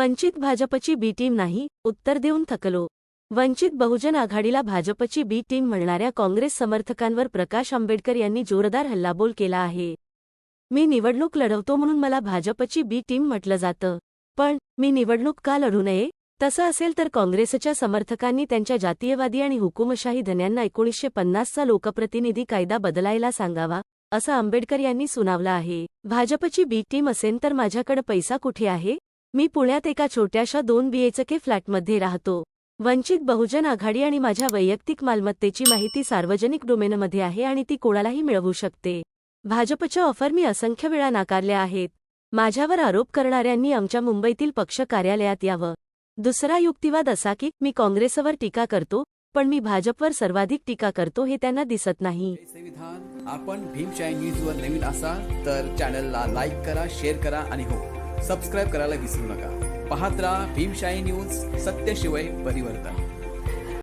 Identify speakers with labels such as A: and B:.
A: वंचित भाजपची B team नाही उत्तर देऊन थकलो. वंचित बहुजन आघाडीला भाजपची बी टीम म्हणणाऱ्या काँग्रेस समर्थकांवर प्रकाश आंबेडकर यांनी जोरदार हल्लाबोल केला आहे. मी निवडणूक लढवतो म्हणून मला भाजपची बी टीम म्हटलं जातं. पण मी निवडणूक का लढू नये? तसं असेल तर काँग्रेसच्या समर्थकांनी त्यांच्या जातीयवादी आणि हुकुमशाही धन्यांना एकोणीसशे पन्नासचा लोकप्रतिनिधी कायदा बदलायला सांगावा असं आंबेडकर यांनी सुनावलं आहे. भाजपची बी टीम असेल तर माझ्याकडे पैसा कुठे आहे? मी पुण्यात एका छोट्याशा दोन बीएचके फ्लॅटमध्ये राहतो. वंचित बहुजन आघाडी आणि माझ्या वैयक्तिक मालमत्तेची माहिती सार्वजनिक डोमेनमध्ये आहे आणि ती कोणालाही मिळवू शकते. भाजपच्या ऑफर मी असंख्य वेळा नाकारल्या आहेत. माझ्यावर आरोप करणाऱ्यांनी आमच्या मुंबईतील पक्ष कार्यालयात यावं. दुसरा युक्तिवाद असा की मी काँग्रेसवर टीका करतो पण मी भाजपवर सर्वाधिक टीका करतो हे त्यांना दिसत नाही.
B: आपण भीमशाही न्यूजवर नवीन असाल तर चॅनलला लाईक करा शेअर करा आणि हो. सबस्क्राईब करायला विसरू नका. पाहत राहा भीमशाही न्यूज सत्यशिवाय परिवर्तन.